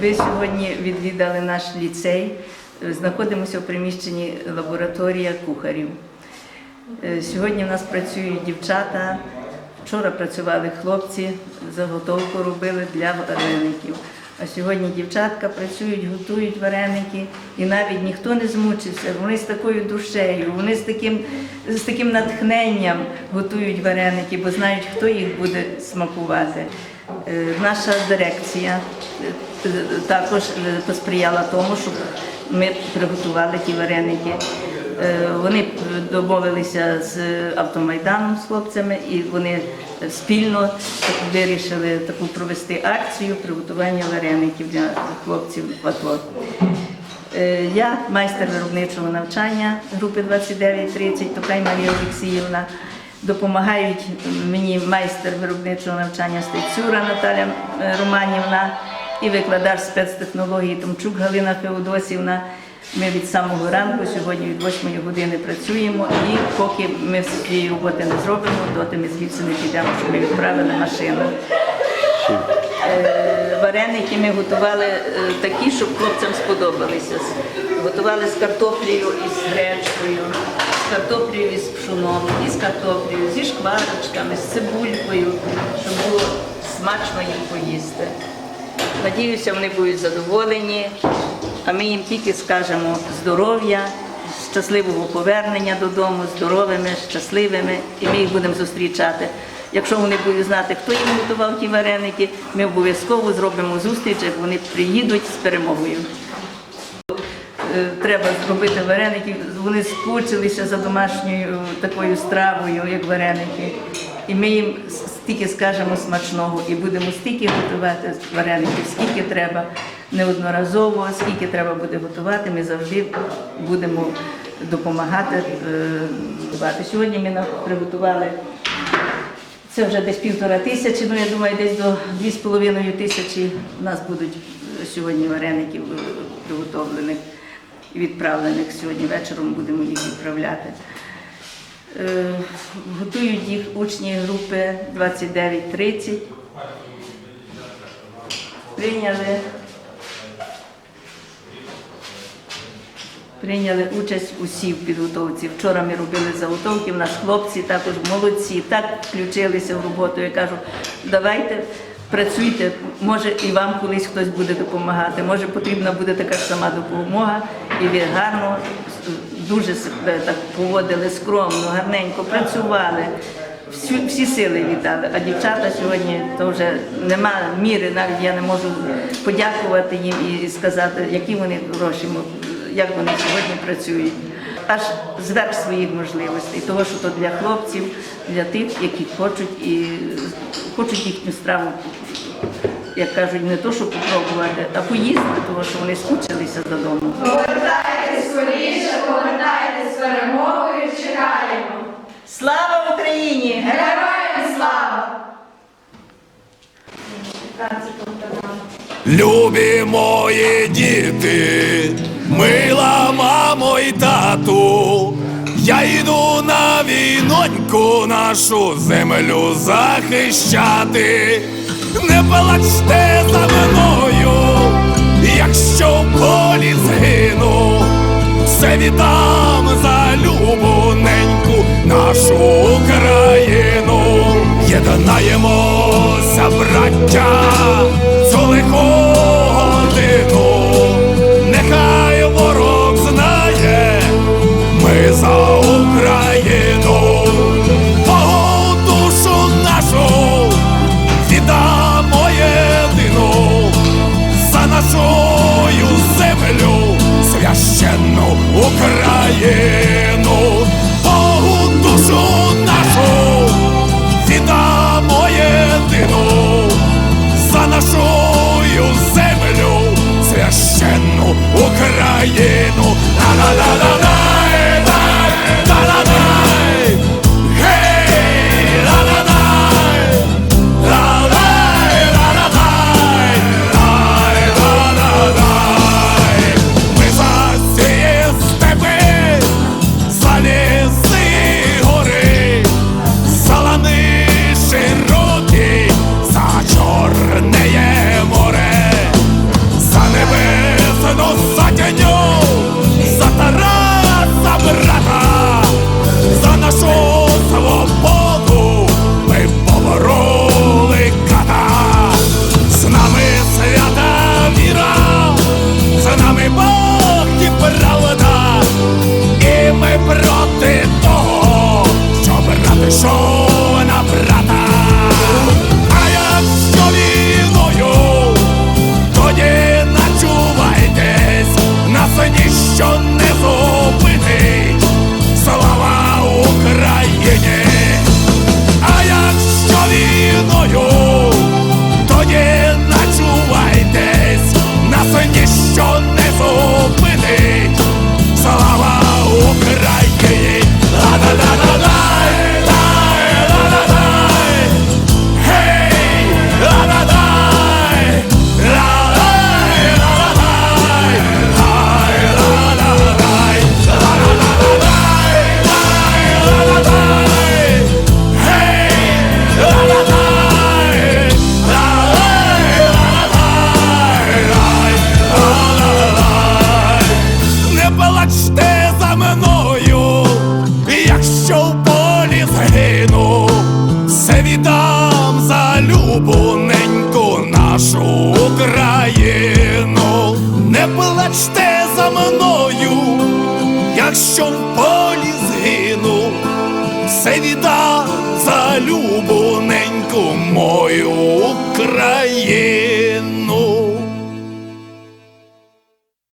Ви сьогодні відвідали наш ліцей. Е, Знаходимося в приміщенні лабораторія кухарів. Е, Сьогодні в нас працюють дівчата. Вчора працювали хлопці, заготовку робили для вареників. А сьогодні дівчатка працюють, готують вареники, і навіть ніхто не змучився. Вони з такою душею, вони з таким, з таким натхненням готують вареники, бо знають, хто їх буде смакувати. Е, Наша дирекція е, також е, посприяла тому, щоб ми приготували ті вареники. Вони домовилися з автомайданом з хлопцями, і вони спільно вирішили таку провести акцію приготування вареників для хлопців в АТО. Я майстер виробничого навчання групи 2930, Токай Марія Олексіївна. Допомагають мені майстер виробничого навчання Стецюра Наталя е, Романівна і викладач спецтехнології Томчук Галина Феодосівна. Ми від самого ранку сьогодні від 8 години працюємо і поки ми цієї роботи не зробимо, доти ми звідси не підемо, щоб ми відправили машину. Е, Вареники ми готували е, такі, щоб хлопцям сподобалися. Готували з картоплею і з гречкою, з картоплею з пшоном, і картоплею, зі шкварочками, з цибулькою, щоб було смачно їм поїсти. Надіюся, вони будуть задоволені, а ми їм тільки скажемо здоров'я, щасливого повернення додому, здоровими, щасливими, і ми їх будемо зустрічати. Якщо вони будуть знати, хто їм готував ті вареники, ми обов'язково зробимо зустріч, як вони приїдуть з перемогою. Е, Треба зробити вареники. Вони скучилися за домашньою такою стравою, як вареники. І ми їм стільки скажемо смачного і будемо стільки готувати вареників, скільки треба неодноразово, скільки треба буде готувати. Ми завжди будемо допомагати. е. Сьогодні ми приготували це вже десь півтора тисячі, ну я думаю, десь до дві з половиною тисячі у нас будуть е, сьогодні вареників е, приготовлених відправлених. Сьогодні вечором будемо їх відправляти. Е, Готують їх учні групи 2930. Прийняли Прийняли участь усі в підготовці. Вчора ми робили заготовки, в нас хлопці також молодці, так включилися в роботу. Я кажу, давайте працюйте, може і вам колись хтось буде допомагати, може потрібна буде така ж сама допомога, і ви гарно, дуже себе так поводили скромно, гарненько працювали. Всі, всі сили віддали, а дівчата сьогодні то вже нема міри, навіть я не можу подякувати їм і сказати, які вони хороші, як вони сьогодні працюють. Аж зверх своїх можливостей, того, що то для хлопців, для тих, які хочуть і хочуть їхню страву, як кажуть, не то, щоб попробувати, а поїсти, тому що вони скучилися додому. Повертайтесь скоріше, повертайтесь з перемогою, чекаємо. Слава Україні! Героям слава! Любі мої діти, мила мамо і тату, я йду на війноньку нашу землю захищати. Не плачте за мною, якщо в полі згину, все віддам за любоненьку нашу Україну. Єднаємося, браття, Україну, що в полі згину, все віддам за любоненьку нашу Україну, не плачте за мною, якщо в полі згину, все віддам за любоненьку мою Україну.